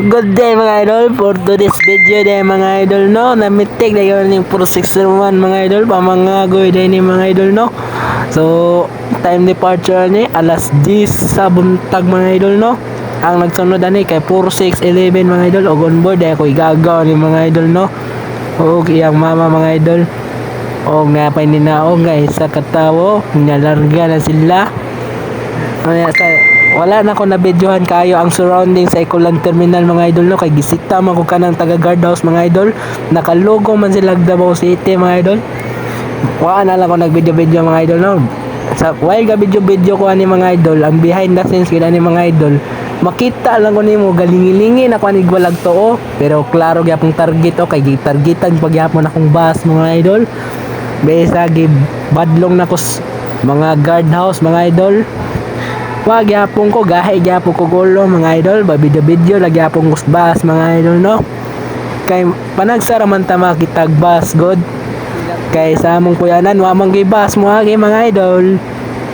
Good day mga idol for today's video day mga idol no? Namitik na yun yung Pro 601 mga idol pamangagoy day ni mga idol no? So time departure ni alas 10 sa buntag mga idol no? Ang nagsunod ani kay Pro 611 mga idol og on board ay ako igagaw ni mga idol no? Og iyang mama mga idol. Og napay ni naong guys sa katawo nalarga na sila. Ay, sa, wala na ko na videohan kayo ang surrounding sa Ecoland Terminal mga idol no? Kay gisita man ko kanang taga guardhouse mga idol. Nakalugo man sila Davao City mga idol. Wala na lang ko nag video video mga idol no? Sa while ga video ko ani mga idol ang behind the scenes gid ani mga idol makita lang ko nimo galingilingi na ko ani walag to pero klaro gyapon target o kay gitargetan pagyapon akong bus mga idol. Besa gi badlong na ko mga guardhouse mga idol Wag yapon ko gahay gyapon ko gulo mga idol. Ba video lagi yapon ko bus mga idol no? Kay panagsara man ta makitag bus god kay sa among kuyanan wa man bus mo agi mga idol.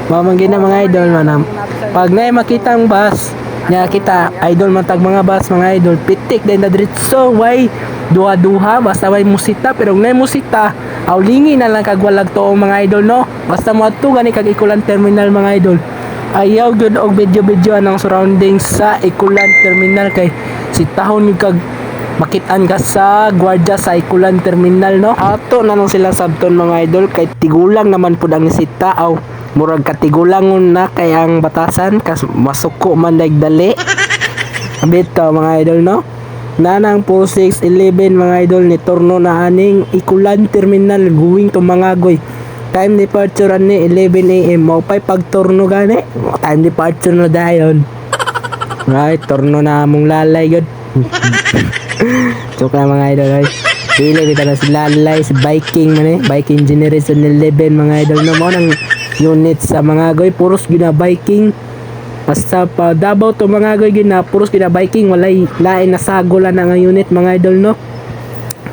Wa man gyud na mga idol manam pag nay makita ang bus nya kita idol man tag mga bus mga idol pitik din na diretso way duha-duha basta way musita pero nay musita awlingi na lang kag walag to mga idol no? Basta mo adto gani kag ikulan terminal mga idol ayaw gyud og video-video anang surroundings sa Ikulan Terminal. Kay si tahon yung kag makitaan ka sa gwardiya sa Ikulan Terminal no? Ato na nung sila sabton mga idol. Kay tigulang naman pud ang isita aw murag katigulangon na kay ang batasan kas masuko man dali. Bitaw mga idol no? Nanang po 611 mga idol ni Torno na aning Ikulan Terminal going to Mangagoy time departure ani 11 am mo pay pagturno gani. Time departure na dayon. Right turno na among lalay gud joke lang mga idol ay dili kita na si lalay si biking man eh. Biking generation 11 mga idol. No mo nang unit sa mga goy. Puros gina biking basta pa Davao to mga goy gina puros gina biking walay lain na sagola na nga unit mga idol no?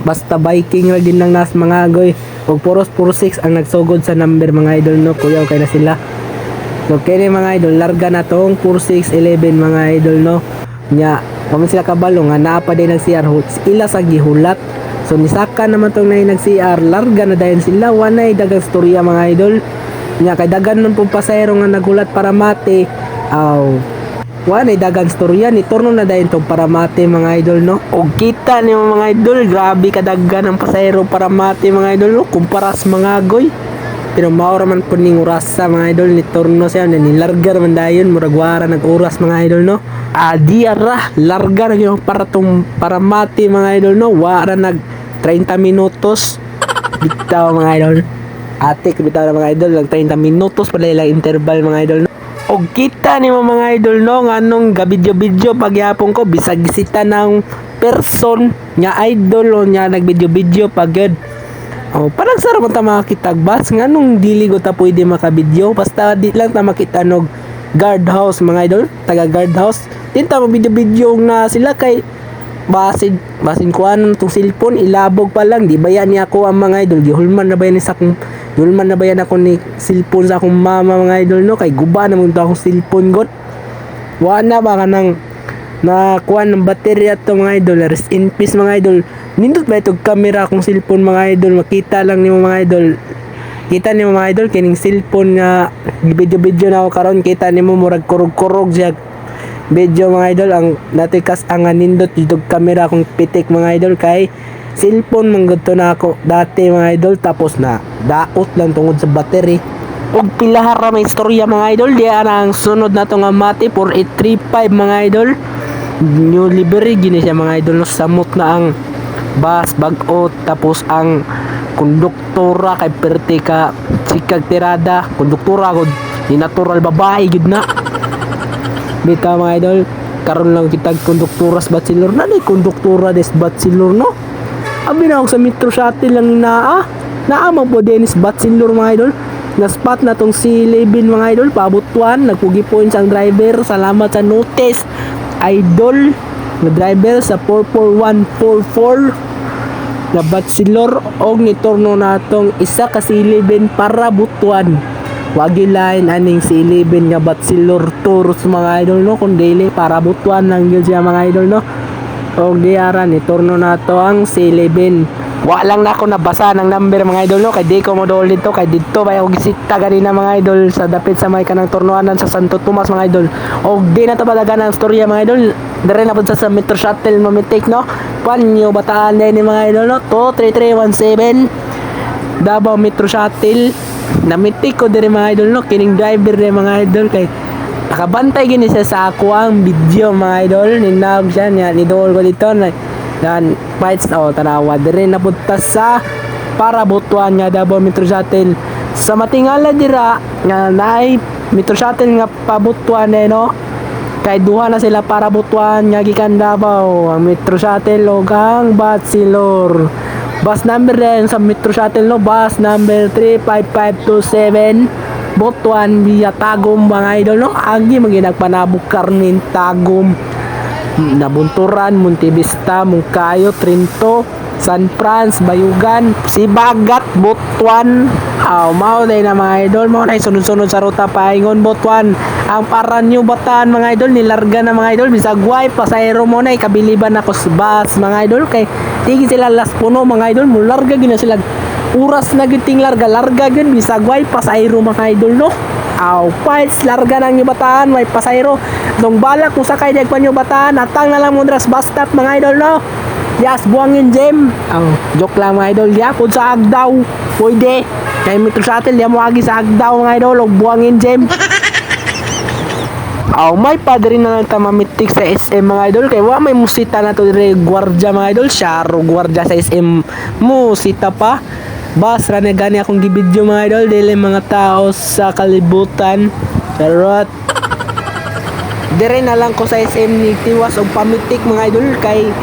Basta biking ra gid nang nas mga goy ug puros puro 6 ang nagsugod sa number mga idol no? Kuyaw kay na sila. So kini mga idol larga na tong puro 6 11 mga idol no? Nya kung sila kabalo nga naa pa din nag CR ila sa gihulat. So nisaka naman tong nay nag CR larga na dayon sila wanay dagang storya mga idol. Nya kay dagan nun pong pasayro nga nagulat para mate aw Wala dagang storya ni Torno na dayon tong paramate mga idol no. Og kita ni mga idol, grabe kadaggan ang pasayro paramate mga idol no kumpara sa mga goy. Pero maura man po ning oras sa mga idol ni Torno siya na nilargar man dayon murag wara nag-oras mga idol no. Adi ara larga na yung para tong paramate mga idol no. Wara nag 30 minutos. Bitaw mga idol. Atik bitaw na mga idol lang 30 minutos pala ilang interval mga idol no. Og kita ni mga idol no nga nung gabidyo-bidyo pagyapon ko bisag gisita ng person nga idol o nya nagbidyo-bidyo pagod. Oh, parang sarap ta makitag bus nga nung dili ko ta pwede makabidyo basta di lang ta makita nog guardhouse mga idol, taga guardhouse. Din ta mabidyo-bidyo na sila kay basin basin ko ano tong cellphone ilabog pa lang di ba yan ni ako ang mga idol gihulman na ba yan sa akong gihulman na ba yan ako ni cellphone sa akong mama mga idol no? Kay guba na mo to akong cellphone got wa na ba ka nang na kuan ng baterya to mga idol? Rest in peace mga idol. Nindot ba itong camera akong cellphone mga idol? Makita lang ni mga idol. Kita ni mga idol kining cellphone nga video video na ako karon. Kita nimo murag kurog-kurog siya. Video mga idol ang dati kas ang nindot yung camera kong pitik mga idol kay cellphone man gud to na ako. Dati mga idol tapos na. Daot lang tungod sa battery. Og pilahara may istorya mga idol. Di ang sunod na to nga mati 4835 mga idol. New livery gini siya mga idol. No samot na ang bus bagot tapos ang konduktora kay perti ka sikag tirada. Konduktora gud ni natural babae gud na. Bita mga idol, karon lang kitag konduktoras bachelor. Na ni konduktora des bachelor no. Abi na ako sa metro shuttle lang naa. Naa man po Dennis bachelor mga idol. Na spot na tong si Levin mga idol, pabutuan, nagpugi points ang driver. Salamat sa notice. Idol, na driver sa 44144 na bachelor og ni torno natong isa ka si Levin para butuan. Wagi lain aning si Eleven nga bachelor tours mga idol no kung daily para butuan lang siya mga idol no o diara ni turno na to ang C11 wa lang na ako nabasa ng number mga idol no? Kay di ko mo dol dito kay dito ba ako gisita ganina mga idol? Sa dapit sa may kanang turnuanan sa Santo Tomas mga idol. Og di na to palaga ng storya mga idol. Dire na pud sa, sa Metro Shuttle mamitik no? Panyo bataan din ni mga idol no? 23317 Davao Metro Shuttle. Namitik ko dire mga idol no? Kining driver dire mga idol kay nakabantay gini siya sa ako ang video mga idol. Ninawag siya niya nidol ko dito. Na yan fights. O tanawa dire napunta sa para butuan nga Davao Metro Shuttle. Sa matingala dira nga naay Metro Shuttle nga pabutuan eh no? Kay duha na sila para butuan nga gikan Davao. Ang Metro Shuttle o ang Batsilor. Bus number din sa Metro Shuttle no? Bus number 35527 Butuan via Tagum mga idol no? Agi magi nagpanabok karnin Tagum. Nabunturan, Montevista, Mungkayo, Trinto, San Franz, Bayugan, Sibagat, Butuan. Aw, mao day na mga idol, mao na sunod-sunod sa ruta paingon Butuan. Ang paran nyo bataan mga idol, nilarga na mga idol, bisag way pasayro mo na ikabiliban ako sa bus mga idol. Kay tigi sila last puno mga idol, mularga gina sila oras na giting larga larga gyud bisag way pasayro mga idol no aw fights larga nang yubataan may pasayro dong balak kung sakay dag pan yubataan atang na lang mo dras mga idol no Yes, buangin gem. Aw, joke lang mga idol. Ya, pud sa Agdaw. Pwede. Kay Metro Shuttle, ya mo agi sa Agdaw mga idol. Og buangin gem. Aw, may padre na lang tamamitik sa SM mga idol. Kay wa may musita na to dire gwardya mga idol. Syaro gwardya sa SM. Musita pa. Bas, rana gani akong gibidyo mga idol. Dili mga tao sa kalibutan. Charot. Dire na lang ko sa SM ni Tiwas og pamitik mga idol. Kay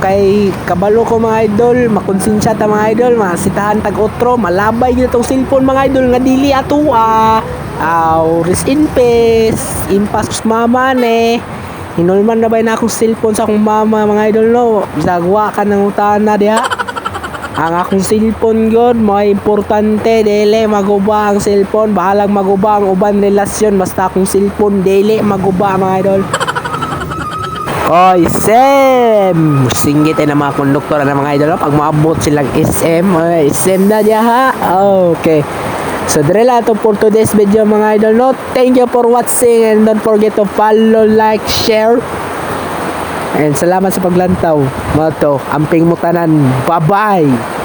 kay kabalo ko mga idol. Makonsensya ta mga idol. Masitahan tag otro. Malabay gyud tong cellphone mga idol nga dili ato ah. Aw rest in peace. Impas mama ne. Hinulman na ba na akong cellphone sa akong mama mga idol no? Bisagwa ka ng utana diha ang akong cellphone god mga importante dili maguba ang cellphone bahalang maguba ang uban relasyon basta akong cellphone dili maguba mga idol Oy, Sem! Singgit na mga konduktor na mga idol. no? Pag maabot silang SM, oy, SM na diya ha. Okay. So, dire lang ito for today's video mga idol. No? Thank you for watching and don't forget to follow, like, share. And salamat sa paglantaw. Mga to, amping mutanan. Bye-bye!